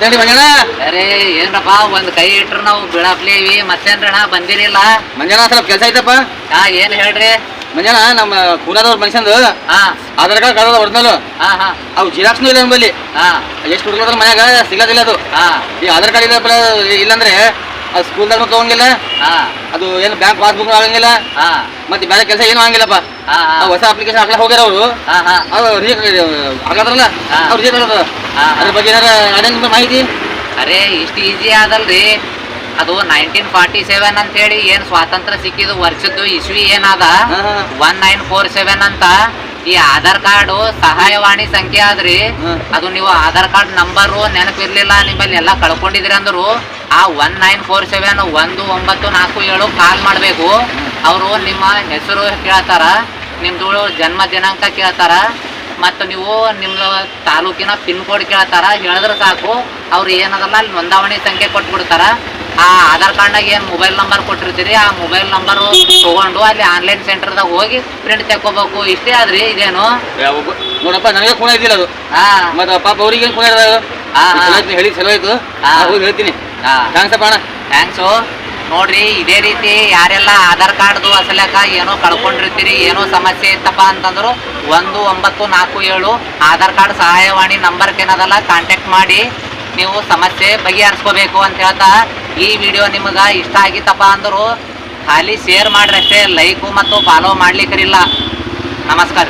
ಮತ್ತೇನ್ರಿ ಮಂಜಣ್ಣ ಅರೇ ಏನ್ರಪ್ಪ ಒಂದ್ ಕೈ ಇಟ್ರ ನಾವು ಬೀಳಪ್ಲೇವಿ ಮತ್ತೇನ್ರಣ ಬಂದಿರಿಲ್ಲ? ಮಂಜಣ್ಣ ಸ್ವಲ್ಪ ಕೆಲಸ ಐತಪ್ಪ. ಹಾ ಏನ್ ಹೇಳ್ರಿ? ಮಂಜಣ್ಣ ನಮ್ಮ ಕೂಲಾದವ್ರ ಮನುಷ್ಯಂದು ಹಾ. ಆಧಾರ್ ಕಾರ್ಡ್ ಕಳೆದ ಒರಿಜಿನಲ್ ಹಾ ಹಾ. ಅವು ಜಿರಾಕ್ಸ್ನು ಇಲ್ಲ ನಮ್ಮಲ್ಲಿ. ಹಾ. ಎಷ್ಟು ಹುಡುಗರ ಮನ್ಯಾಗ ಸಿಗೋದಿಲ್ಲ ಅದು. ಹಾ. ಈ ಆಧಾರ್ ಕಾರ್ಡ್ ಇಲ್ಲ ಇಲ್ಲಂದ್ರೆ ಅದು ಸ್ಕೂಲ್ದಾಗ ತಗೊಂಗಿಲ್ಲ ಹಾ. ಅದು ಏನು ಬ್ಯಾಂಕ್ ಪಾಸ್ಬುಕ್ ಆಗಂಗಿಲ್ಲ ಹಾ. ಮತ್ತೆ ಬೇರೆ ಕೆಲಸ ಏನು ಆಗಂಗಿಲ್ಲಪ್ಪ. ಹಾ ಆ ಹೊಸ ಅಪ್ಲಿಕೇಶನ್ ಹಾಕ್ಲಾ ಹೋಗ್ಯಾರ ಅವರು. ಹಾ ಹಾ. ಅದು ಹಾಗಾದ್ರಲ್ಲ ಹಾ. ಅವ್ರು ಹಾ. ಅದ್ರ ಬಗ್ಗೆ ಏನಾರ ನಿಮ್ಗೆ ಮಾಹಿತಿ? ಅರೆ ಇಷ್ಟು ಈಜಿ ಆದಲ್ರಿ. ಅದು ನೈನ್ಟೀನ್ ಫಾರ್ಟಿ ಸೆವೆನ್ ಅಂತ ಹೇಳಿ ಏನ್ ಸ್ವಾತಂತ್ರ್ಯ ಸಿಕ್ಕಿದ ವರ್ಷದ್ದು ಇಸ್ವಿ ಏನಾದ? ಹಾ, ಹಾ. ಒನ್ ನೈನ್ ಫೋರ್ ಸೆವೆನ್ ಅಂತ. ಈ ಆಧಾರ್ ಕಾರ್ಡು ಸಹಾಯವಾಣಿ ಸಂಖ್ಯೆ ಆದ್ರಿ. ಹ್ಮ್. ಅದು ನೀವು ಆಧಾರ್ ಕಾರ್ಡ್ ನಂಬರು ನೆನಪಿರ್ಲಿಲ್ಲ ನಿಮ್ಮಲ್ಲಿ ಎಲ್ಲ ಕಳ್ಕೊಂಡಿದ್ರಿ ಅಂದ್ರು. ಆ ಒನ್ ನೈನ್ ಫೋರ್ ಸೆವೆನ್ ಒಂದು ಒಂಬತ್ತು ನಾಲ್ಕು ಏಳು ಕಾಲ್ ಮಾಡಬೇಕು. ಅವರು ನಿಮ್ಮ ಹೆಸರು ಕೇಳ್ತಾರ ನಿಮ್ದು ಜನ್ಮ ದಿನಾಂಕ ಕೇಳ್ತಾರ ಮತ್ತು ನೀವು ನಿಮ್ಮ ತಾಲೂಕಿನ ಪಿನ್ ಕೋಡ್ ಕೇಳ್ತಾರ ಹೇಳಿದ್ರೆ ಸಾಕು ಅವ್ರು ಏನದಲ್ಲ ಅಲ್ಲಿ ನೋಂದಾವಣಿ ಸಂಖ್ಯೆ ಕೊಟ್ಬಿಡ್ತಾರ. ಆ ಆಧಾರ್ ಕಾರ್ಡ್ನಾಗ ಏನು ಮೊಬೈಲ್ ನಂಬರ್ ಕೊಟ್ಟಿರ್ತೀರಿ ಆ ಮೊಬೈಲ್ ನಂಬರು ತೊಗೊಂಡು ಅಲ್ಲಿ ಆನ್ಲೈನ್ ಸೆಂಟರ್ದಾಗ ಹೋಗಿ ಪ್ರಿಂಟ್ ತೆಕ್ಕೋಬೇಕು. ಇಷ್ಟೇ ಆದ್ರಿ ಇದೇನು? ನೋಡಪ್ಪ ನನಗೆ ಖೂನ ಇದ್ದಿಲ್ಲ ಅದು. ಹಾಂ. ಮತ್ತು ಪಾಪ ಅವ್ರಿಗೆ ಏನು ಐತಿ ಹೇಳಿ ಚಲೋ ಆಯ್ತು. ಹೋಗಿ ಹೇಳ್ತೀನಿ. ಥ್ಯಾಂಕ್ಸ್ ಅಪ್ಪ ಅಣ್ಣ. ಥ್ಯಾಂಕ್ಸು ನೋಡ್ರಿ ಇದೇ ರೀತಿ ಯಾರೆಲ್ಲ ಆಧಾರ್ ಕಾರ್ಡ್ದು ಅಸಲಕ ಏನೋ ಕಳ್ಕೊಂಡಿರ್ತೀರಿ ಏನೋ ಸಮಸ್ಯೆ ಇತ್ತಪ್ಪ ಅಂತಂದ್ರು ಒಂದು ಒಂಬತ್ತು ನಾಲ್ಕು ಏಳು ಆಧಾರ್ ಕಾರ್ಡ್ ಸಹಾಯವಾಣಿ ನಂಬರ್ಗೆ ಏನದಲ್ಲ ಕಾಂಟ್ಯಾಕ್ಟ್ ಮಾಡಿ ನೀವು ಸಮಸ್ಯೆ ಬಗೆಹರಿಸ್ಕೋಬೇಕು ಅಂತ ಹೇಳ್ತಾ ಈ ವಿಡಿಯೋ ನಿಮಗೆ ಇಷ್ಟ ಆಗಿತ್ತಪ್ಪ ಅಂದರು ಖಾಲಿ ಶೇರ್ ಮಾಡ್ರಿ ಅಷ್ಟೇ ಲೈಕು ಮತ್ತು ಫಾಲೋ ಮಾಡ್ಲಿಕ್ಕರಿಲ್ಲ ನಮಸ್ಕಾರ.